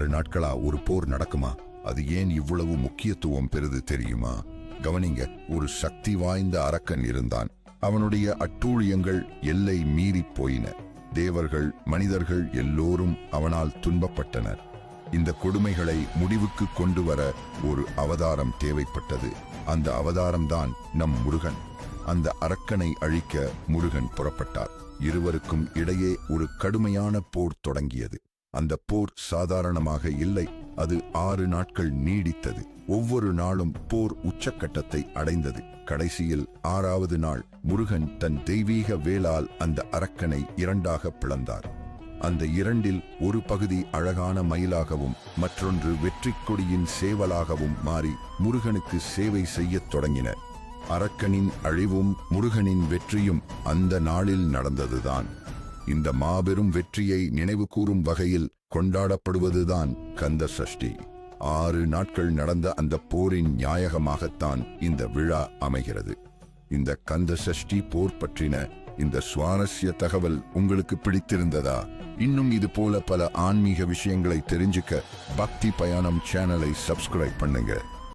ஆறு நாட்களா ஒரு போர் நடக்குமா? அது ஏன் இவ்வளவு முக்கியத்துவம் பெறுது தெரியுமா? கவனிங்க ஒரு சக்தி வாய்ந்த அரக்கன் இருந்தான். அவனுடைய அட்டூழியங்கள் எல்லை மீறி போயின. தேவர்கள் மனிதர்கள் எல்லோரும் அவனால் துன்பப்பட்டனர். இந்த கொடுமைகளை முடிவுக்கு கொண்டு வர ஒரு அவதாரம் தேவைப்பட்டது. அந்த அவதாரம்தான் நம் முருகன். அந்த அரக்கனை அழிக்க முருகன் புறப்பட்டார். இருவருக்கும் இடையே ஒரு கடுமையான போர் தொடங்கியது. அந்த போர் சாதாரணமாக இல்லை. அது ஆறு நாட்கள் நீடித்தது. ஒவ்வொரு நாளும் போர் உச்சக்கட்டத்தை அடைந்தது. கடைசியில் ஆறாவது நாள் முருகன் தன் தெய்வீக வேளால் அந்த அரக்கனை இரண்டாக பிளந்தார். அந்த இரண்டில் ஒரு பகுதி அழகான மயிலாகவும் மற்றொன்று வெற்றிக் கொடியின் சேவலாகவும் மாறி முருகனுக்கு சேவை செய்யத் தொடங்கின. அரக்கனின் அழிவும் முருகனின் வெற்றியும் அந்த நாளில் நடந்ததுதான். இந்த மாபெரும் வெற்றியை நினைவு கூறும் வகையில் கொண்டாடப்படுவதுதான் கந்த சஷ்டி. ஆறு நாட்கள் நடந்த அந்த போரின் நியாயகமாகத்தான் இந்த விழா அமைகிறது. இந்த கந்த சஷ்டி போர் பற்றின இந்த சுவாரஸ்ய தகவல் உங்களுக்கு பிடித்திருந்ததா? இன்னும் இது போல பல ஆன்மீக விஷயங்களை தெரிஞ்சுக்க பக்தி பயணம் சேனலை சப்ஸ்கிரைப் பண்ணுங்க.